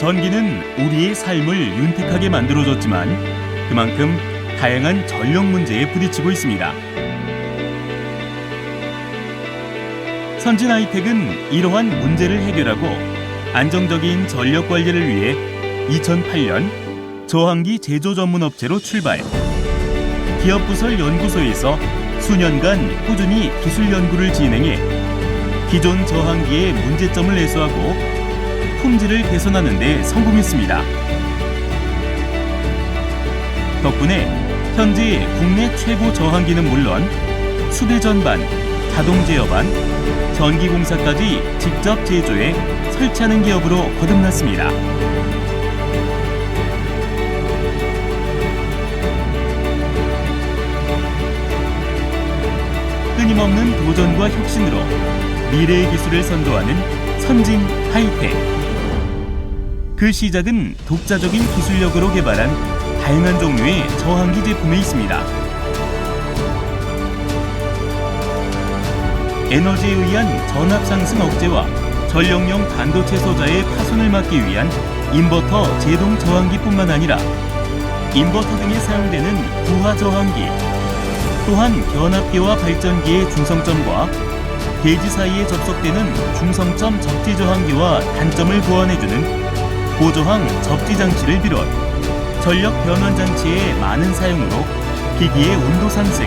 전기는 우리의 삶을 윤택하게 만들어줬지만 그만큼 다양한 전력 문제에 부딪히고 있습니다. 선진 하이텍은 이러한 문제를 해결하고 안정적인 전력 관리를 위해 2008년 저항기 제조 전문 업체로 출발. 기업 부설 연구소에서 수년간 꾸준히 기술 연구를 진행해 기존 저항기의 문제점을 해소하고 품질을 개선하는 데 성공했습니다. 덕분에 현재 국내 최고 저항기는 물론 수배 전반, 자동 제어반, 전기 공사까지 직접 제조해 설치하는 기업으로 거듭났습니다. 끊임없는 도전과 혁신으로 미래의 기술을 선도하는 선진 하이텍. 그 시작은 독자적인 기술력으로 개발한 다양한 종류의 저항기 제품에 있습니다. 에너지에 의한 전압 상승 억제와 전력용 반도체 소자의 파손을 막기 위한 인버터 제동 저항기뿐만 아니라 인버터 등에 사용되는 부하 저항기, 또한 변압기와 발전기의 중성점과 대지 사이에 접속되는 중성점 접지 저항기와 단점을 보완해주는 고저항 접지 장치를 비롯 전력 변환 장치의 많은 사용으로 기기의 온도 상승,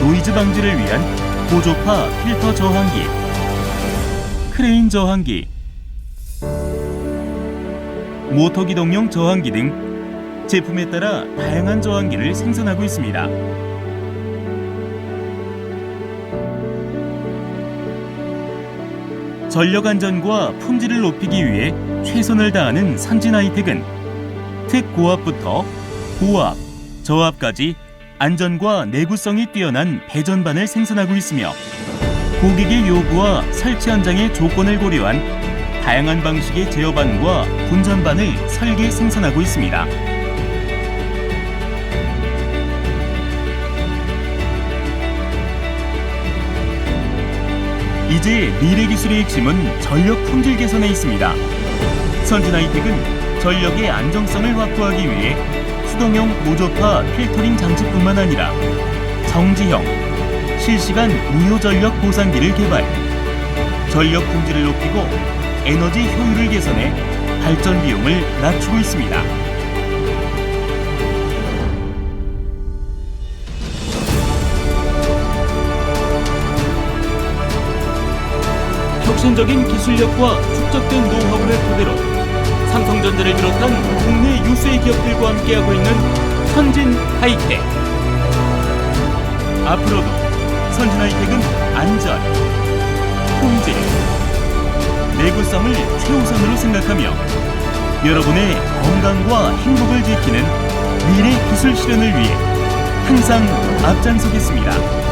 노이즈 방지를 위한 고조파 필터 저항기, 크레인 저항기, 모터 기동용 저항기 등 제품에 따라 다양한 저항기를 생산하고 있습니다. 전력 안전과 품질을 높이기 위해 최선을 다하는 선진 하이텍은 특고압부터 고압, 저압까지 안전과 내구성이 뛰어난 배전반을 생산하고 있으며 고객의 요구와 설치 현장의 조건을 고려한 다양한 방식의 제어반과 분전반을 설계 생산하고 있습니다. 이제 미래 기술의 핵심은 전력 품질 개선에 있습니다. 선진 하이텍은 전력의 안정성을 확보하기 위해 수동형 고저파 필터링 장치뿐만 아니라 정지형 실시간 무효 전력 보상기를 개발, 전력 품질을 높이고 에너지 효율을 개선해 발전 비용을 낮추고 있습니다. 혁신적인 기술력과 축적된 노하우를 토대로 삼성전자를 비롯한 국내 유수의 기업들과 함께하고 있는 선진 하이텍. 앞으로도 선진 하이텍은 안전, 품질, 내구성을 최우선으로 생각하며 여러분의 건강과 행복을 지키는 미래 기술 실현을 위해 항상 앞장서겠습니다.